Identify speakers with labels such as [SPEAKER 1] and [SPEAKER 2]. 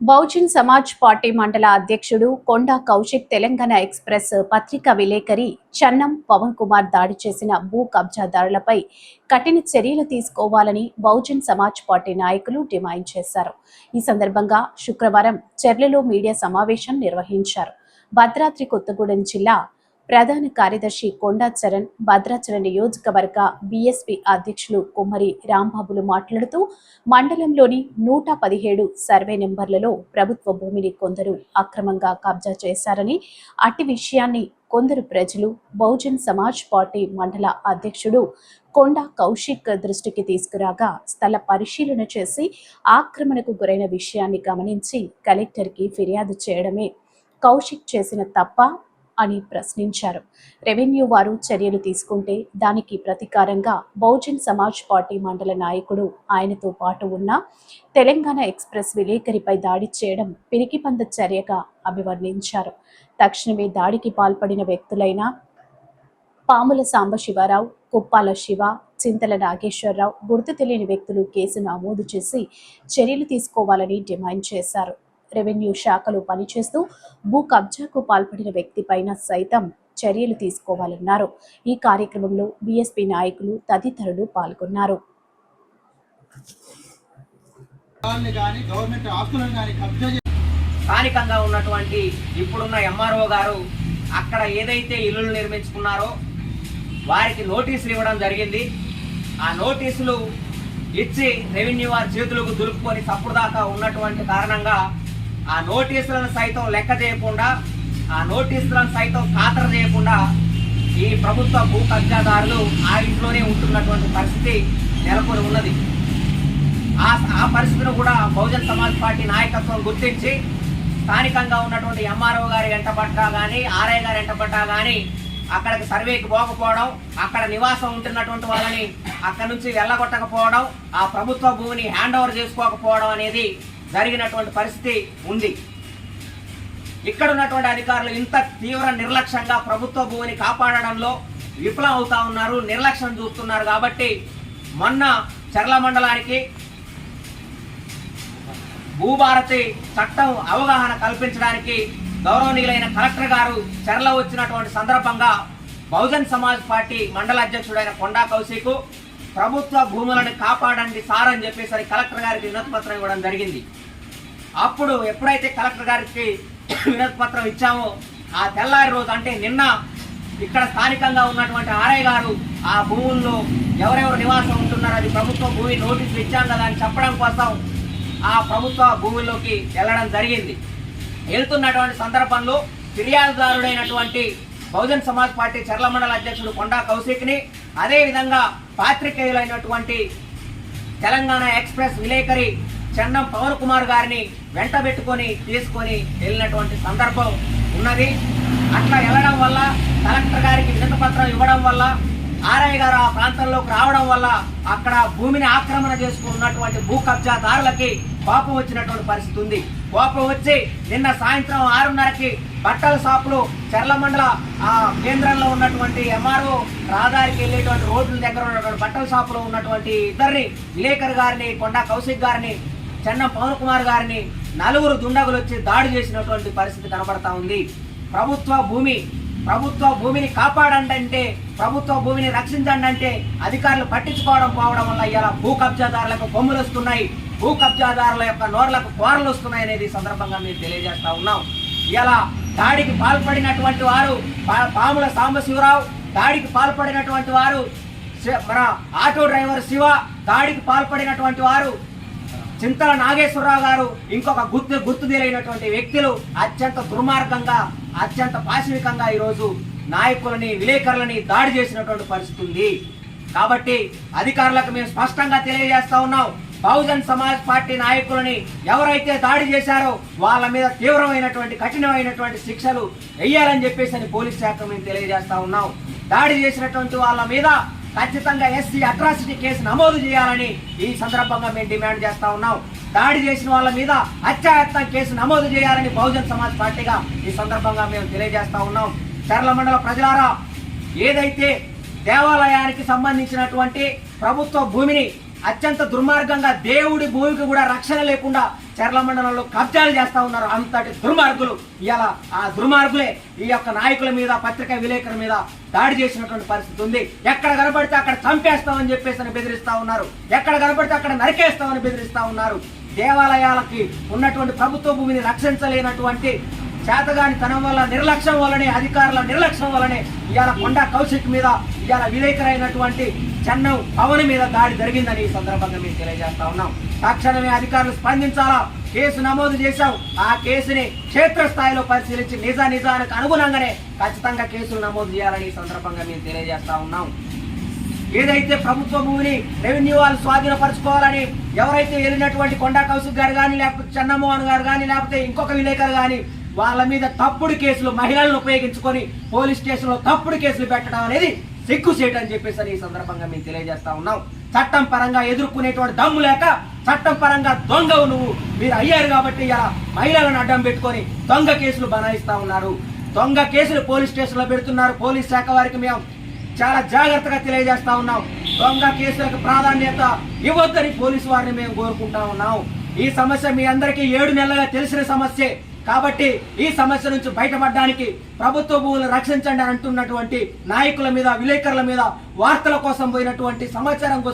[SPEAKER 1] Bahujan Samaj party మండల అధ్యక్షుడు కొండా Kaushik Telangana express పత్రికా విలేకరి చన్నం పవన్ కుమార్ దాడి చేసిన భూ కబ్జాదారులపై కఠిన చర్యలు తీసుకోవాలని బహుజన్ సమాజ్ పార్టీ నాయకులు డిమాండ్ చేశారు. ఈ సందర్భంగా శుక్రవారం చెర్లలో మీడియా సమావేశం నిర్వహించారు. భద్రాద్రి కొత్తగూడెం జిల్లా ప్రధాన కార్యదర్శి కొండా చరణ్ నియోజకవర్గ బీఎస్పీ అధ్యక్షులు కుమ్మరి రాంబాబులు మాట్లాడుతూ మండలంలోని నూట పదిహేడు సర్వే నెంబర్లలో ప్రభుత్వ భూమిని కొందరు అక్రమంగా కబ్జా చేశారని అట్టి విషయాన్ని కొందరు ప్రజలు బహుజన్ సమాజ్ పార్టీ మండల అధ్యక్షుడు కొండా కౌశిక్ దృష్టికి తీసుకురాగా స్థల పరిశీలన చేసి ఆక్రమణకు గురైన విషయాన్ని గమనించి కలెక్టర్కి ఫిర్యాదు చేయడమే కౌశిక్ చేసిన తప్ప అని ప్రశ్నించారు. రెవెన్యూ వారు చర్యలు తీసుకుంటే దానికి ప్రతీకారంగా బహుజన్ సమాజ్ పార్టీ మండల నాయకుడు ఆయనతో పాటు ఉన్న తెలంగాణ ఎక్స్ప్రెస్ విలేకరిపై దాడి చేయడం పిరికిపంద చర్యగా అభివర్ణించారు. తక్షణమే దాడికి పాల్పడిన వ్యక్తులైన పాముల సాంబశివరావు కుప్పాల శివ చింతల నాగేశ్వరరావు గుర్తు తెలియని వ్యక్తులు కేసు నమోదు చేసి చర్యలు తీసుకోవాలని డిమాండ్ చేశారు. రెవెన్యూ శాఖలో పనిచేస్తూ భూ కబ్జాకు పాల్పడిన వ్యక్తిపైన సైతం చర్యలు తీసుకోవాలన్నారు. ఈ కార్యక్రమంలో బీఎస్పీ నాయకులు తదితరులు పాల్గొన్నారు.
[SPEAKER 2] వాళ్ళని కానీ గవర్నమెంట్ ఆస్తులను కానీ కబ్జా చేసి
[SPEAKER 3] స్థానికంగా ఉన్నటువంటి ఇప్పుడున్న ఎంఆర్ఓ గారు అక్కడ ఏదైతే ఇల్లులు నిర్మించుకున్నారో వారికి నోటీసులు ఇవ్వడం జరిగింది. ఆ నోటీసులు ఇచ్చి రెవెన్యూ వారి చేతులకు దులుపుకొని తప్పుడు దాకా ఉన్నటువంటి కారణంగా ఆ నోటీసులను సైతం లెక్క చేయకుండా ఆ నోటీసులను సైతం ఖాతర చేయకుండా ఈ ప్రభుత్వ భూ కబ్జాదారులు ఆ ఇంట్లోనే ఉంటున్నటువంటి పరిస్థితి నెలకొని ఉన్నది. ఆ ఆ పరిస్థితిని కూడా బహుజన్ సమాజ్ పార్టీ నాయకత్వం గుర్తించి స్థానికంగా ఉన్నటువంటి ఎంఆర్ఓ గారి వెంటబడ్డా కానీ ఆర్ఐ గారి వెంటబడ్డా కానీ అక్కడికి సర్వేకి పోకపోవడం అక్కడ నివాసం ఉంటున్నటువంటి వాళ్ళని అక్కడి నుంచి వెళ్ళగొట్టకపోవడం ఆ ప్రభుత్వ భూమిని హ్యాండ్ ఓవర్ చేసుకోకపోవడం అనేది జరిగినటువంటి పరిస్థితి ఉంది. ఇక్కడ ఉన్నటువంటి అధికారులు ఇంత తీవ్ర నిర్లక్ష్యంగా ప్రభుత్వ భూమిని కాపాడడంలో విఫలం అవుతా ఉన్నారు నిర్లక్ష్యం చూస్తున్నారు కాబట్టి మొన్న చర్ల మండలానికి భూభారతి చట్టం అవగాహన కల్పించడానికి గౌరవనీయులైన కలెక్టర్ గారు చర్ల వచ్చినటువంటి సందర్భంగా బహుజన్ సమాజ్ పార్టీ మండల అధ్యక్షుడైన కొండా కౌశికు ప్రభుత్వ భూములను కాపాడండి సార్ అని చెప్పేసరి కలెక్టర్ గారికి వినతి పత్రం ఇవ్వడం జరిగింది. అప్పుడు ఎప్పుడైతే కలెక్టర్ గారికి వినతి పత్రం ఇచ్చామో ఆ తెల్లారి రోజు అంటే నిన్న ఇక్కడ స్థానికంగా ఉన్నటువంటి ఆర్ఐ గారు ఆ భూముల్లో ఎవరెవరు నివాసం ఉంటున్నారో అది ప్రభుత్వ భూమి నోటీసులు ఇచ్చాం కదా అని చెప్పడం కోసం ఆ ప్రభుత్వ భూమిలోకి వెళ్ళడం జరిగింది. వెళ్తున్నటువంటి సందర్భంలో ఫిర్యాదుదారుడైనటువంటి బహుజన్ సమాజ్ పార్టీ చర్ల మండల అధ్యక్షుడు కొండా కౌశిక్ని అదేవిధంగా పాత్రికేయులైనటువంటి తెలంగాణ ఎక్స్ప్రెస్ విలేకరి చెన్నం పవన్ కుమార్ గారిని వెంట పెట్టుకొని తీసుకొని వెళ్ళినటువంటి సందర్భం ఉన్నది. అట్లా వెళ్ళడం వల్ల కలెక్టర్ గారికి వినతి పత్రం ఇవ్వడం వల్ల ఆర్ఐ గారు ఆ ప్రాంతంలోకి రావడం వల్ల అక్కడ భూమిని ఆక్రమణ చేసుకున్నటువంటి భూ కబ్జాదారులకి కోపం వచ్చినటువంటి పరిస్థితి ఉంది. కోపం వచ్చి నిన్న సాయంత్రం ఆరున్నరకి బట్టల షాపులు చర్ల మండల ఆ కేంద్రంలో ఉన్నటువంటి ఎంఆర్ఓ రహదారికి వెళ్ళేటువంటి రోడ్ల దగ్గర ఉన్నటువంటి బట్టల షాపులో ఉన్నటువంటి ఇద్దరిని విలేకర్ గారిని కొండా కౌశిక్ గారిని చెన్న పవన్ కుమార్ గారిని నలుగురు దుండగులు వచ్చి దాడి చేసినటువంటి పరిస్థితి కనబడతా ఉంది. ప్రభుత్వ భూమి ప్రభుత్వ భూమిని కాపాడండి అంటే ప్రభుత్వ భూమిని రక్షించండి అంటే అధికారులు పట్టించుకోవడం పోవడం వల్ల ఇలా భూ కబ్జాదారులకు కొమ్ములు వస్తున్నాయి. భూ కబ్జాదారుల యొక్క నోర్లకు కోరలు వస్తున్నాయి అనేది సందర్భంగా మేము తెలియజేస్తా ఉన్నాం. ఇలా దాడికి పాల్పడినటువంటి వారు పా- పాముల సాంబశివరావు దాడికి పాల్పడినటువంటి వారు శి- మన ఆటో డ్రైవర్ శివ దాడికి పాల్పడినటువంటి వారు చింతల నాగేశ్వరరావు గారు ఇంకొక గుర్తు గుర్తు తెలియనటువంటి వ్యక్తులు అత్యంత దుర్మార్గంగా అత్యంత పాశవికంగా ఈరోజు నాయకులని విలేకరులని దాడి చేసినటువంటి పరిస్థితి ఉంది. కాబట్టి అధికారులకు మేము స్పష్టంగా తెలియజేస్తా ఉన్నాం. బహుజన్ సమాజ్ పార్టీ నాయకులని ఎవరైతే దాడి చేశారో వాళ్ళ మీద తీవ్రమైనటువంటి కఠినమైనటువంటి శిక్షలు వెయ్యాలని చెప్పేసి అని పోలీస్ శాఖ మేము తెలియజేస్తా ఉన్నాం. దాడి చేసినటువంటి వాళ్ళ మీద ఖచ్చితంగా ఎస్సీ అట్రాసిటీ కేసు నమోదు చేయాలని ఈ సందర్భంగా మేము డిమాండ్ చేస్తా ఉన్నాం. దాడి చేసిన వాళ్ళ మీద హత్యాయత్నం కేసు నమోదు చేయాలని బహుజన్ సమాజ్ పార్టీగా ఈ సందర్భంగా మేము తెలియజేస్తా ఉన్నాం. చర్ల మండల ప్రజలారా ఏదైతే దేవాలయానికి సంబంధించినటువంటి ప్రభుత్వ భూమిని అత్యంత దుర్మార్గంగా దేవుడి భూమికి కూడా రక్షణ లేకుండా చర్ల మండలంలో కబ్జాలు చేస్తా ఉన్నారు అంతటి దుర్మార్గులు. ఇలా ఆ దుర్మార్గులే ఈ యొక్క నాయకుల మీద పత్రికా విలేకరుల మీద దాడి చేసినటువంటి పరిస్థితి ఉంది. ఎక్కడ కనపడితే అక్కడ చంపేస్తామని చెప్పేసి అని బెదిరిస్తా ఉన్నారు. ఎక్కడ కనపడితే అక్కడ నరికేస్తామని బెదిరిస్తా ఉన్నారు. దేవాలయాలకి ఉన్నటువంటి ప్రభుత్వ భూమిని రక్షించలేనటువంటి చేతగాని తనం వల్ల నిర్లక్ష్యం వల్లనే అధికారుల నిర్లక్ష్యం వల్లనే ఇవాళ కొండ కౌశిక్ మీద ఇవాళ విలేకరైనటువంటి చెన్నం పవన్ మీద దాడి జరిగిందని ఈ సందర్భంగా మేము తెలియజేస్తా ఉన్నాం. తక్షణమే అధికారులు స్పందించాలా? కేసు నమోదు చేశాం ఆ కేసుని క్షేత్రస్థాయిలో పరిశీలించి నిజ నిజానికి అనుగుణంగానే ఖచ్చితంగా కేసులు నమోదు చేయాలని ఈ సందర్భంగా మేము తెలియజేస్తా ఉన్నాం. ఏదైతే ప్రభుత్వ భూమిని రెవెన్యూ వాళ్ళు స్వాధీనపరచుకోవాలని ఎవరైతే వెళ్ళినటువంటి కొండా కౌశిక్ గారు కానీ లేకపోతే చెన్నమోహన్ గారు కానీ లేకపోతే ఇంకొక విలేకరు కానీ వాళ్ళ మీద తప్పుడు కేసులు మహిళలను ఉపయోగించుకొని పోలీస్ స్టేషన్లో తప్పుడు కేసులు పెట్టడం అనేది సిగ్గు చేయడం అని చెప్పేసి ఈ సందర్భంగా మేము తెలియజేస్తా ఉన్నాం. చట్టం పరంగా ఎదుర్కొనేటువంటి దమ్ము లేక చట్టం పరంగా దొంగవు నువ్వు. మీరు అయ్యారు కాబట్టి ఇలా మహిళలను అడ్డం పెట్టుకొని దొంగ కేసులు బనాయిస్తా ఉన్నారు. దొంగ కేసులు పోలీస్ స్టేషన్లో పెడుతున్నారు. పోలీస్ శాఖ వారికి మేము చాలా జాగ్రత్తగా తెలియజేస్తా ఉన్నాం. దొంగ కేసులకు ప్రాధాన్యత ఇవ్వద్దని పోలీసు వారిని మేము కోరుకుంటా ఉన్నాం. ఈ సమస్య మీ అందరికీ ఏడు నెలలుగా తెలిసిన సమస్యే. కాబట్టి ఈ సమస్య నుంచి బయటపడడానికి ప్రభుత్వ భూములు రక్షించండి అని అంటున్నటువంటి నాయకుల మీద విలేకరుల మీద వార్తల కోసం పోయినటువంటి సమాచారం